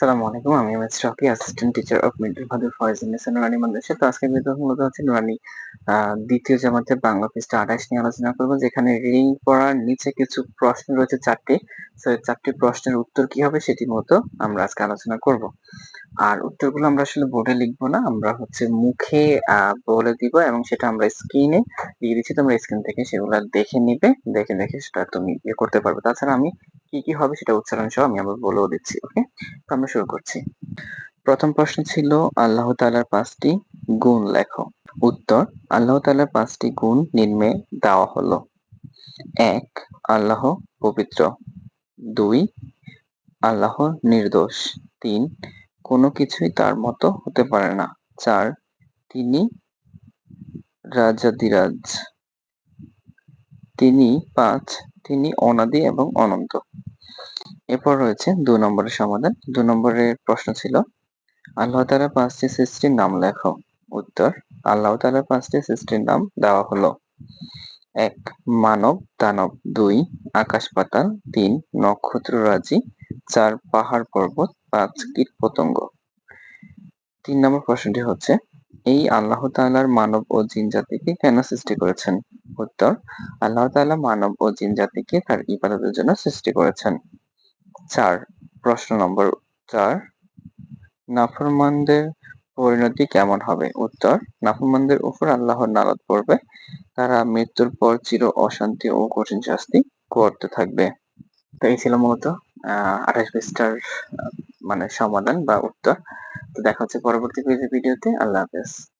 আসসালামু আলাইকুম আমি M S Rocky assistant teacher of middle ফাদুর Faiz ইন্নেস নুরানি মাদ্রাসা তো আজকে ভিডিও মূলত হচ্ছে নুরানি আহ, দ্বিতীয় জামাতের বাংলা পৃষ্ঠা আঠাশ নিয়ে আলোচনা করব যেখানে রিং পড়ার নিচে কিছু প্রশ্ন রয়েছে চারটি। এই চারটি প্রশ্নের উত্তর কি হবে সেটি মতো আমরা আজকে আলোচনা করব। আর উত্তরগুলো আমরা আসলে বোর্ডে লিখব না আমরা হচ্ছে মুখে বলে দিব এবং সেটা আমরা স্ক্রিনে দিয়ে দিচ্ছি তোমরা স্ক্রিন থেকে সেগুলো দেখে নিবে দেখে দেখে সেটা তুমি ইয়ে করতে পারবে। তাছাড়া আমি কি কি হবে সেটা উচ্চারণ সহ আমি আবার বলেও দিচ্ছি, ওকে? তো আমরা শুরু করছি। প্রথম প্রশ্ন ছিল, আল্লাহ তালার পাঁচটি গুণ লেখো। উত্তর, আল্লাহ তালার পাঁচটি গুণ নিম্নে দেওয়া হলো। এক, আল্লাহ পবিত্র। দুই, আল্লাহ নির্দোষ। তিন, কোনো কিছুই তার মতো হতে পারে না। চার, তিনি রাজাদিরাজ তিনি পাঁচ, তিনি অনাদি এবং অনন্ত। এরপর রয়েছে দু নম্বরের সমাধান। দু নম্বরের প্রশ্ন ছিল, আল্লাহ তালা পাঁচটি সৃষ্টির নাম লেখো। উত্তর, আল্লাহ তাআলা পাঁচটি সৃষ্টির নাম দেওয়া হলো। এক, মানব, দানব। দুই, আকাশ পাতাল। তিন, নক্ষত্র রাজি। চার, পাহাড় পর্বত। পাঁচ কীট পতঙ্গ তিন নম্বর প্রশ্নটি হচ্ছে, এই আল্লাহ তাআলার মানব ও জিন জাতিকে কেন সৃষ্টি করেছেন? উত্তর, আল্লাহ তাআলা মানব ও জিন জাতিকে তার ইবাদতের জন্য সৃষ্টি করেছেন। চার, প্রশ্ন নম্বর চার, নাফরমানদের পরিণতি কেমন হবে? উত্তর, নাফরমানদের উপর আল্লাহর নারদ পড়বে। তারা মৃত্যুর পর চির অশান্তি ও কঠিন শাস্তি করতে থাকবে। তো এই ছিল মূলত আঠাশ পৃষ্ঠার মানে সমাধান বা উত্তর। তো দেখা হচ্ছে পরবর্তী ভিডিওতে। আল্লাহ হাফেজ।